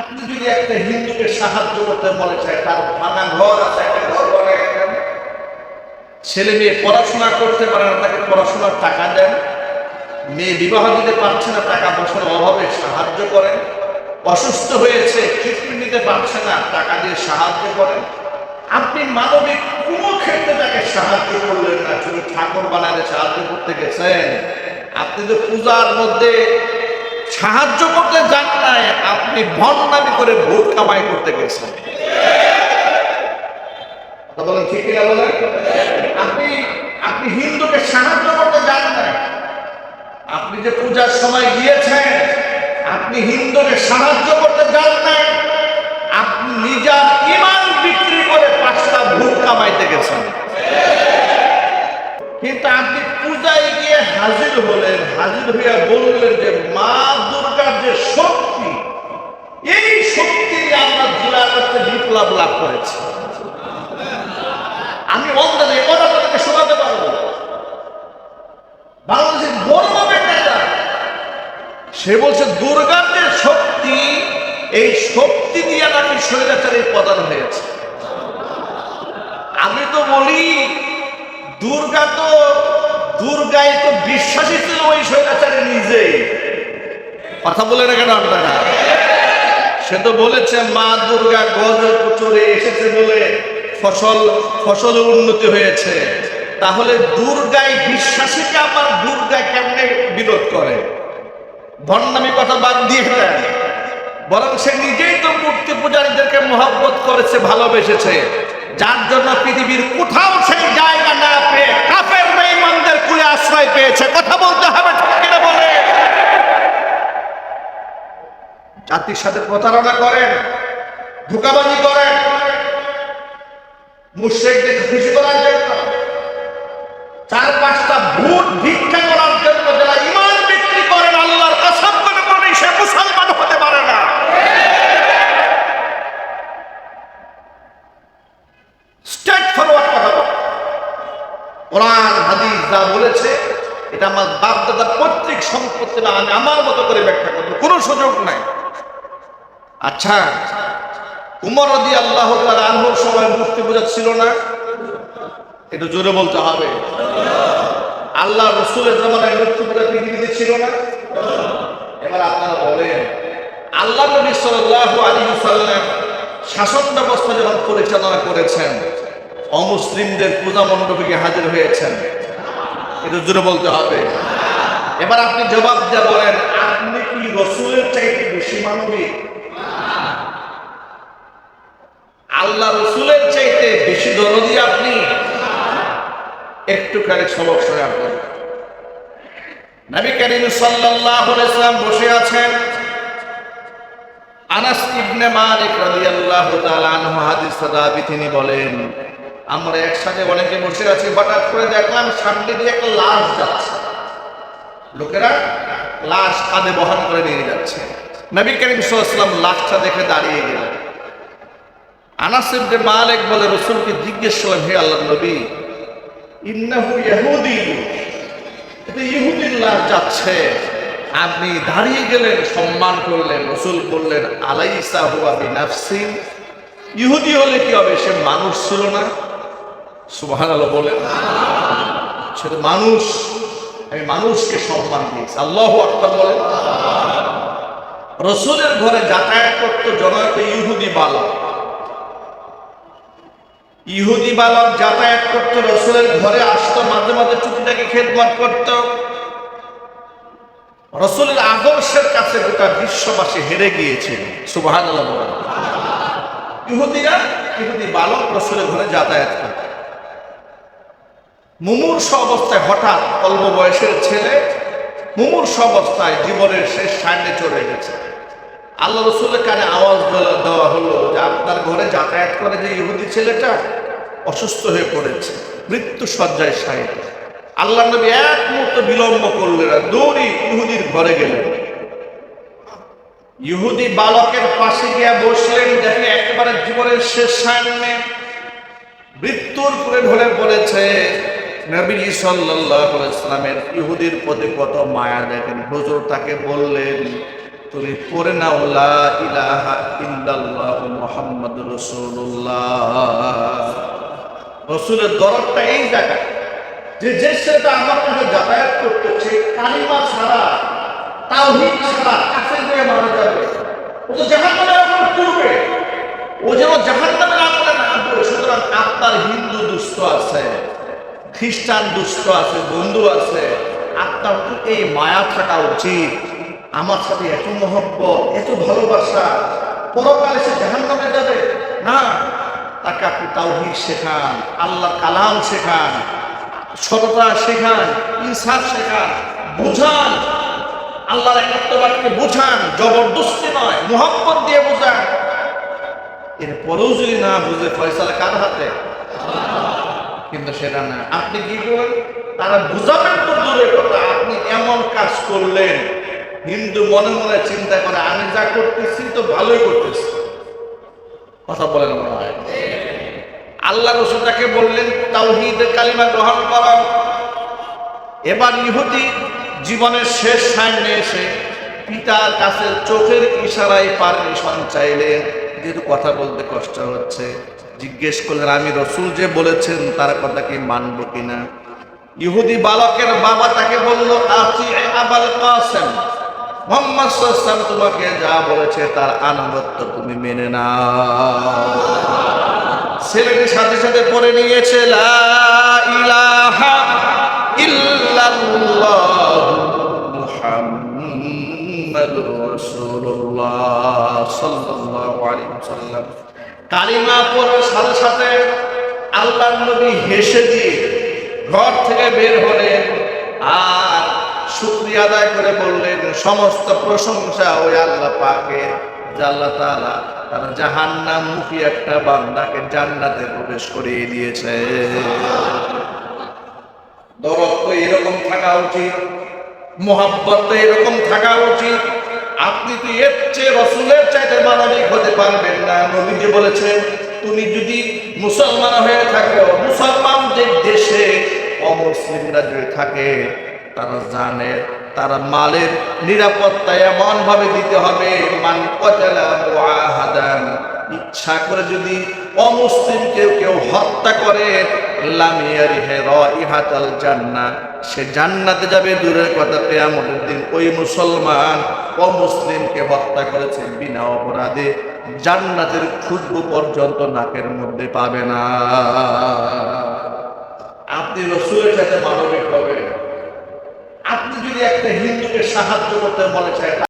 আপনি যদি একটা হিন্দুকে সাহায্য করতে মনে চায় তার ভাঙা ঘর আছে ছেলে মেয়ে পড়াশোনা করতে পারে না, তাকে পড়াশোনার টাকা দেন। মেয়ে বিবাহ দিতে পারছে না, টাকা পয়সার অভাবে সাহায্য করেন। অসুস্থ হয়েছে ট্রিটমেন্ট নিতে পারছে না, টাকা দিয়ে সাহায্য করেন। আপনি মানবিক কোনো ক্ষেত্রে তাকে সাহায্য করলেন না, শুধু ঠাকুর বানাতে সাহায্য করতে গেছেন। আপনি তো পূজার মধ্যে সাহায্য করতে যান নাই আপনি ভণ্ডামি করে ভোট কামাই করতে গেছেন। আপনি আপনি হিন্দুকে সাহায্য করতে যান আপনি যে পূজার সময় গিয়েছেন, আপনি হিন্দুকে সাহায্য করতে যান নাই। আপনি নিজের ইমান বিক্রি করে পাঁচটা ভোট কামাইতে গেছেন। কিন্তু আপনি পূজায় গিয়ে হাজির হলেন, হাজির হইয়া বললেন যে মা দুর্গার যে শক্তি বিপ্লব লাভ করেছি। আমি অন্তরে কথা আপনাকে শোনাতে পারব বাংলাদেশের গৌরবের নেতা, সে বলছে দুর্গার যে শক্তি, এই শক্তি দিয়ে নাকি স্বৈরাচারের পতন হয়েছে। আমি তো বলি, দুর্গা তো দুর্গায় তো বিশ্বাসী ছিল ওই স্বৈরাচারে নিজে কথা বলে না কেন আপনারা। সে তো বলেছে, মা দুর্গা গজ চড়ে এসেছে বলে ফসল ফসল উন্নতি হয়েছে। তাহলে দুর্গায় বিশ্বাসীকে আবার দুর্গা কেমনে বিরোধ করে? ভণ্ডামি কথা বাদ দিয়ে দেন বরং সে নিজেই তো মূর্তি পূজারীদেরকে মহব্বত করেছে, ভালোবেসেছে। যার জন্য পৃথিবীর কোথাও সেই জায়গা না পেয়ে কাফের বেঈমানদের কুলে আশ্রয় পেয়েছে। কথা বলতে হবে ঠিক কিনা বলে জাতির সাথে প্রতারণা করেন, ধোকাবাজি করেন, মুশ্রিকদের খুশি করার জন্য চার পাঁচটা ভূত ভিক্ষা করার জন্য যারা ইমান বিক্রি করেন, আল্লাহর কসম করে বলি, সে মুসলমান হতে পারে না। স্ট্রেট ফরওয়ার্ড কথা কোরআন, হাদিস যা বলেছে, এটা আমার বাপ দাদা পৈতৃক সম্পত্তি না, আমি আমার মতো করে ব্যাখ্যা করব। কোনো সুযোগ নাই। আচ্ছা উমর রদি আল্লাহ আনহুর সময় মূর্তি পূজা ছিল না? একটু জোরে বলতে হবে। আল্লাহ রসুলের জামানায় মূর্তি পূজা পৃথিবীতে ছিল না? এবার আপনারা বলেন, আল্লাহ নবী সাল্লাল্লাহু আলাইহি সাল্লাম শাসন ব্যবস্থা যখন পরিচালনা করেছেন, অমুসলিমদের পূজা মণ্ডপে হাজির হয়েছেন। এটা জোরে বলতে হবে। এবার আপনি জবাব দিয়ে বলেন, আপনি কি রসুলের চাইতে বেশি মানবিক? আল্লাহ রসুলের চাইতে বেশি দরদি আপনি? একটুখানি সবক শোনা করেন নবী করিম সাল্লাল্লাহু আলাইহি সাল্লাম বসে আছেন। আনাস ইবনে মালিক রাদিয়াল্লাহু তাআলা আনহু হাদিস তিনি বলেন, আমরা একসাথে অনেকে বসে আছি, হঠাৎ করে দেখলাম সামনে দিয়ে একটা লাশ যাচ্ছে। লোকেরা লাশ কাঁধে বহন করে নিয়ে যাচ্ছে। নবী করিম সাল্লাম লাশটা দেখে দাঁড়িয়ে গেলেন। আনাস ইবনে মালিক বলে, রসুলকে জিজ্ঞেস করলেন, হে আল্লাহর নবী, ইন্নাহু ইহুদি এটা ইহুদির লাশ যাচ্ছে। আপনি দাঁড়িয়ে গেলেন, সম্মান করলেন, রসুল বললেন, আলাইসা হুয়া বিনাফসি ইহুদি হলে কি হবে? সে মানুষ ছিল না। সুবহান আল্লাহ বলেন। সে মানুষ। আমি মানুষকে সম্মান দিয়েছি। আল্লাহ আকবর বলেন। রসুলের ঘরে যাতায়াত করতো জনয়ত ইহুদি বালক ইহুদি বালক যাতায়াত করতো, রসুলের ঘরে আসতো, মাঝে মাঝে চুটিটাকে খেদমত করত। রসুলের আদর্শের কাছে গোটা বিশ্ববাসী হেরে গিয়েছিল। সুবাহান ইহুদিরা, ইহুদি বালক রসুলের ঘরে যাতায়াত করত। মুমূর্ষ অবস্থায় হঠাৎ অল্প বয়সের ছেলে মুমূর্ষ অবস্থায় জীবনের শেষ সামনে চলে গেছে। আল্লাহ রসুলের কানে আওয়াজ দেওয়া- হলো যে আপনার ঘরে যাতায়াত করে যে ইহুদি ছেলেটা অসুস্থ হয়ে পড়েছে, মৃত্যু সজ্জায় সাহিত্য আল্লাহ নবী এক মুহূর্ত বিলম্ব করলেন না দৌড়ি ইহুদির ঘরে গেলেন। ইহুদি বালকের পাশে গিয়ে বসলেন, দেখে একেবারে জীবনের শেষ সামনে মৃত্যুর করে ধরে পড়েছে নবী সাল্লাল্লাহু আলাইহি সাল্লামের ইহুদির প্রতি কত মায়া দেখেন। হুজুর তাকে বললেন তুমি পড়ে নাও, লা ইলাহা ইল্লাল্লাহ মুহাম্মাদুর রাসূলুল্লাহ। রসুলের দরদটা এই জায়গায় যে যে সেটা আমার কাছে যাতায়াত করতেছে, কালিমা ছাড়া, তাওহীদ ছাড়া কাফের হয়ে মারা যাবে। ও তো জাহান্নামের আমল করবে। ও যেন জাহান্নামের আমলে না করে সুতরাং আপনার হিন্দু দুষ্ট আছে, খ্রিস্টান দুষ্ট আছে, বন্ধু আছে, আপনার তো এই মায়া থাকা উচিত। আমার সাথে এত মহব্বত, এত ভালোবাসা, পরকালে সে জাহান্নামে যাবে? না, তাকে আপনি তাওহীদ শেখান আল্লাহ কালাম শেখান, সততা শেখান, ইনসাফ শেখান, বুঝান, আল্লাহর একাত্মবাদকে বুঝান, জবরদস্তি নয় মোহাম্মত দিয়ে বোঝান। এরপরেও যদি না বুঝে, ফয়সালা কার হাতে? কিন্তু সেটা না। আপনি কি করেন? তারা বুঝাবেন তো দূরের কথা, আপনি এমন কাজ করলেন। হিন্দু মনে মনে চিন্তা করে, আমি যা করতেছি তো ভালোই করতেছি। কথা বলেন মনে হয়। আল্লাহ রসুল তাকে বললেন, তাওহীদের কালিমা গ্রহণ করা। এবার ইহুদি জীবনের শেষ সামনে এসে পিতার কাছে চোখের ইশারায় পারমিশন চাইলেন যেহেতু কথা বলতে কষ্ট হচ্ছে, জিজ্ঞেস করলেন, আমি রসুল যে বলেছেন, তার কথা কি মানবো কিনা? ইহুদি বালকের বাবা তাকে বলল আবাল কাসেম। মোহাম্মদ সাল্লাম তোমাকে যা বলেছে তার আনুগত্য তুমি মেনে নাও। ছেলেটি সাথে সাথে পড়ে নিয়েছে, লা ইলাহা ইল্লাল্লাহ কালিমা পড়ার সাথে সাথে আল্লাহর নবী হেসে দিয়ে ঘর থেকে বের হলেন। আর শুকরিয়া আদায় করে বললেন, সমস্ত প্রশংসা ওই আল্লাহ পাকে যে আল্লাহ তাআলা তার জাহান্নাম মুখী একটা বান্দাকে জান্নাতে প্রবেশ করিয়ে দিয়েছে। দরদ তো এরকম থাকা উচিত, মোহাব্বত তো এরকম থাকা উচিত। আপনি তো এর চেয়ে রসুলের চাইতে মানবিক হতে পারবেন না। নবীজি বলেছেন, তুমি যদি মুসলমান হয়ে থাকো মুসলমানদের দেশে অমুসলিমরা যদি থাকে তারা জানে তারা মালের নিরাপত্তা এমন ভাবে দিতে হবে, মান কতালা মুআহাদান। ইচ্ছা করে যদি অমুসলিম কেউ কেউ হত্যা করে লামিয়ারি হে রাইহাতাল জান্নাহ। সে জান্নাতে যাবে, দূরের কথা কিয়ামতের দিন ওই মুসলমান অমুসলিমকে হত্যা করেছে বিনা অপরাধে, জান্নাতের খুশবু পর্যন্ত নাকের মধ্যে পাবে না। আপনি রসুলের সাথে মানবিক হবে। আপনি যদি একটা হিন্দুকে সাহায্য করতে বলেছেন